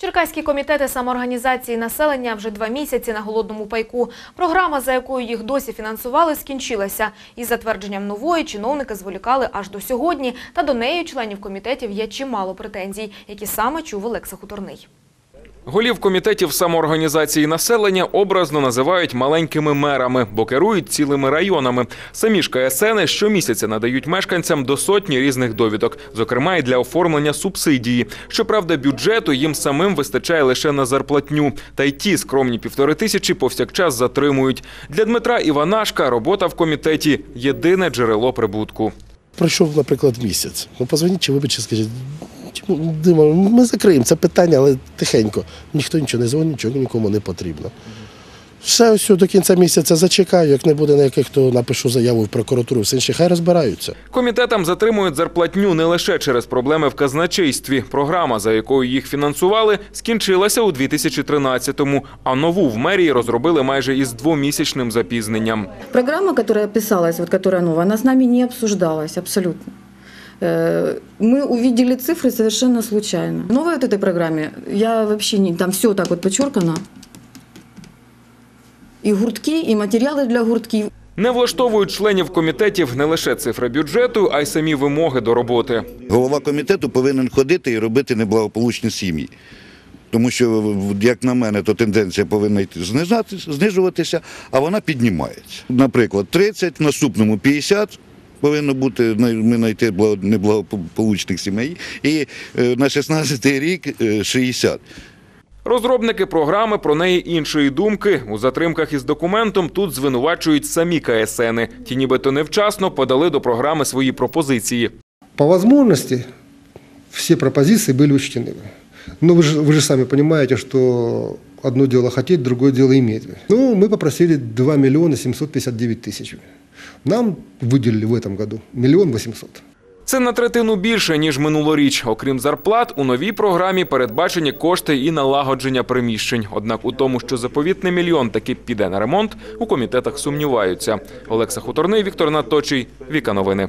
Черкаські комітети самоорганізації населення вже два місяці на голодному пайку. Програма, за якою їх досі фінансували, скінчилася. Із затвердженням нової чиновники зволікали аж до сьогодні. Та до неї членів комітетів є чимало претензій, які саме чув Олекса Хуторний. Голів комітетів самоорганізації населення образно називають маленькими мерами, бо керують цілими районами. Самі ж КСНи щомісяця надають мешканцям до сотні різних довідок, зокрема і для оформлення субсидії. Щоправда, бюджету їм самим вистачає лише на зарплатню. Та й ті скромні півтори тисячі повсякчас затримують. Для Дмитра Іванашка робота в комітеті єдине джерело прибутку. Пройшов, наприклад, місяць. Ну, позвоніть чи вибачте, скажіть, «Чому, Дима, ми закриємо це питання, але тихенько. Ніхто нічого не дзвонить, нічого нікому не потрібно. Ще ось до кінця місяця зачекаю, як не буде ніяких, то напишу заяву в прокуратуру, все інше, хай розбираються. Комітетам затримують зарплатню не лише через проблеми в казначействі. Програма, за якою їх фінансували, скінчилася у 2013-му, а нову в мерії розробили майже із двомісячним запізненням. Программа, которая писалась, вот которая новая, она с нами не обсуждалась абсолютно. Э, Мы увидели цифры совершенно случайно. В новой вот этой программе я вообще не... Там все так вот подчеркано. И гуртки, и материалы для гуртків. Не влаштовують членів комітетів не лише цифри бюджету, а й самі вимоги до роботи. Голова комітету повинен ходити і робити неблагополучні сім'ї. Тому що, як на мене, то тенденція повинна йти знижатися, знижуватися, а вона піднімається. Наприклад, 30, в наступному 50 повинно бути, ми знайти благо- неблагополучних сімей, і е, на 16-й рік е, 60. Розробники програми про неї іншої думки. У затримках із документом тут звинувачують самі КСНи. Ті нібито невчасно подали до програми свої пропозиції. По возможности все пропозиции были учтены. Но вы же, вы же сами понимаете, что одно дело хотеть, другое дело иметь. Ну, мы попросили 2 миллиона 759 тысяч. Нам выделили в этом году миллион восемьсот. Це на третину більше ніж минулоріч. Окрім зарплат, у новій програмі передбачені кошти і налагодження приміщень. Однак у тому, що заповітний мільйон таки піде на ремонт, у комітетах сумніваються. Олекса Хуторний, Віктор Наточий, Віка Новини.